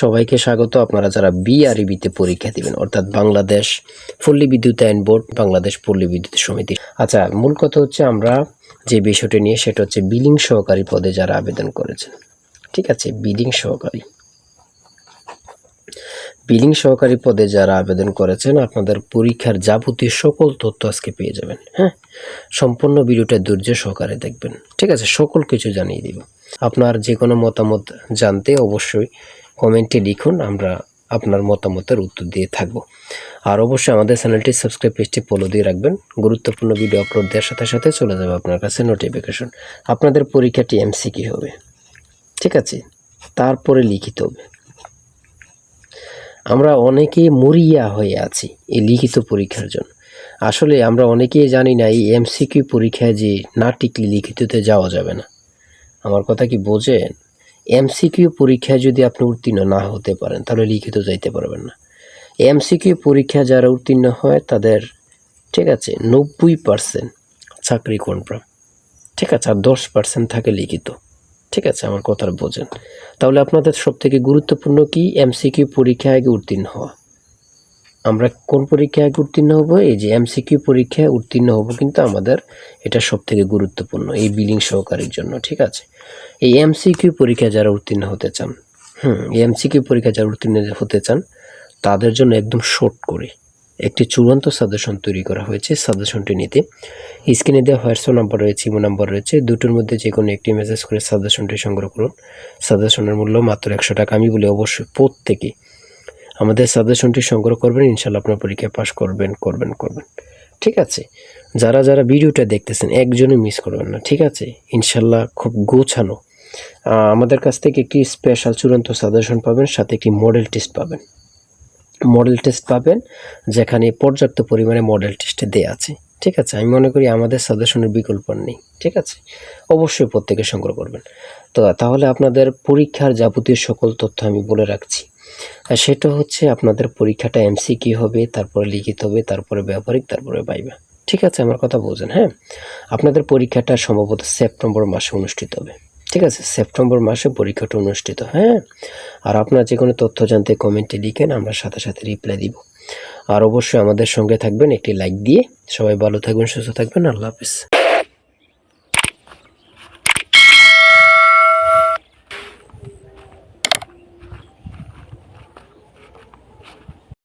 সবাইকে স্বাগত। আপনারা যারা বিআরইবিতে পরীক্ষা দিবেন, অর্থাৎ বাংলাদেশ পল্লী বিদ্যুতায়ন বোর্ড, বাংলাদেশ পল্লী বিদ্যুৎ সমিতি। আচ্ছা মূল কথা হচ্ছে আমরা যে বিষয়টি নিয়ে, সেটা হচ্ছে বিলিং সহকারী পদে যারা আবেদন করেছেন। ঠিক আছে, বিলিং সহকারী। বিলিং সহকারী পদে যারা আবেদন করেছেন, আপনাদের পরীক্ষার যাবতীয় সকল তথ্য আজকে পেয়ে যাবেন হ্যাঁ? সম্পূর্ণ ভিডিওটা ধৈর্য সহকারে দেখবেন। ঠিক আছে, সকল কিছু জানিয়ে দিব। আপনার যে কোনো মতামত জানতে অবশ্যই কমেন্টে লিখুন, আমরা আপনার মতামতের উত্তর দিয়ে থাকব। আর অবশ্যই আমাদের চ্যানেলটি সাবস্ক্রাইব পেজটি ফলো দিয়ে রাখবেন। গুরুত্বপূর্ণ ভিডিও আপলোড দেওয়ার সাথে সাথে চলে যাবে আপনার কাছে নোটিফিকেশন আপনাদের পরীক্ষাটি এমসিকি হবে। ঠিক আছে? তারপরে লিখিত হবে। আমরা অনেকেই মরিয়া হয়ে আছি এই লিখিত পরীক্ষার জন্য। আসলে আমরা অনেকেই জানি না এই এমসিকিউ পরীক্ষায় যে না টিকলে লিখিততে যাওয়া যাবে না। আমার কথা কি বোঝেন? এমসিকিউ পরীক্ষায় যদি আপনি উত্তীর্ণ না হতে পারেন, তাহলে লিখিত যাইতে পারবেন না। এমসিকিউ পরীক্ষা যারা উত্তীর্ণ হয়, তাদের, ঠিক আছে, নব্বই পার্সেন্ট চাকরি কনফার্ম। ঠিক আছে, আর দশ পার্সেন্ট থাকে লিখিত। ঠিক আছে, আমার কথাটা বোঝেন। তাহলে আপনাদের সব থেকে গুরুত্বপূর্ণ কি? এমসিকিউ পরীক্ষায় আগে উত্তীর্ণ হওয়া। আমরা কোন পরীক্ষায় উত্তীর্ণ হব? এই যে এমসিকিউ পরীক্ষায় উত্তীর্ণ হব কিন্তু আমাদের এটা সব থেকে গুরুত্বপূর্ণ, এই বিলিং সহকারীর জন্য, ঠিক আছে? এই এমসিকিউ পরীক্ষা যারা উত্তীর্ণ হতে চান, হুম, এই এমসিকিউ পরীক্ষা যারা উত্তীর্ণ হতে চান, তাদের জন্য একদম শর্ট করে একটি চূড়ান্ত সাজেশন তৈরি করা হয়েছে। সাজেশনটি নিতে স্ক্রিনে দেওয়া হোয়াটসঅ্যাপ নাম্বার রয়েছে ইমো নাম্বার রয়েছে, দুটোর মধ্যে যে কোনো একটি মেসেজ করে সাজেশনটি সংগ্রহ করুন। সাজেশনের মূল্য মাত্র একশো টাকা। আমি বলি অবশ্যই প্রত্যেকে আমাদের সাজেশনটি সংগ্রহ করবেন ইনশাল্লাহ আপনার পরীক্ষায় পাশ করবেন করবেন করবেন। ঠিক আছে? যারা যারা ভিডিওটা দেখতেছেন, একজনই মিস করবেন না, ঠিক আছে? ইনশাল্লাহ খুব গোছানো। আমাদের কাছ থেকে একটি স্পেশাল চূড়ান্ত সাজেশন পাবেন, সাথে একটি মডেল টেস্ট পাবেন। মডেল টেস্ট পাবেন, যেখানে পর্যাপ্ত পরিমাণে মডেল টেস্টে দেওয়া আছে। ঠিক আছে? আমি মনে করি আমাদের সাজেশনের বিকল্প নেই। ঠিক আছে? অবশ্যই প্রত্যেকে সংগ্রহ করবেন। তো, তাহলে আপনাদের পরীক্ষার যাবতীয় সকল তথ্য আমি বলে রাখছি। আর সেটা হচ্ছে আপনাদের পরীক্ষাটা এমসি কি হবে, তারপরে লিখিত হবে, তারপরে ব্যবহারিক, তারপরে পাইবা ঠিক আছে, আমার কথা বোঝেন হ্যাঁ? আপনাদের পরীক্ষাটা সম্ভবত সেপ্টেম্বর মাসে অনুষ্ঠিত হবে। ঠিক আছে, সেপ্টেম্বর মাসে পরীক্ষাটা অনুষ্ঠিত হ্যাঁ? আর আপনার যে কোনো তথ্য জানতে কমেন্টে লিখেন, আমরা সাথে সাথে রিপ্লাই দিব। আর অবশ্যই আমাদের সঙ্গে থাকবেন, একটি লাইক দিয়ে। সবাই ভালো থাকবেন, সুস্থ থাকবেন, আল্লাহ হাফিজ।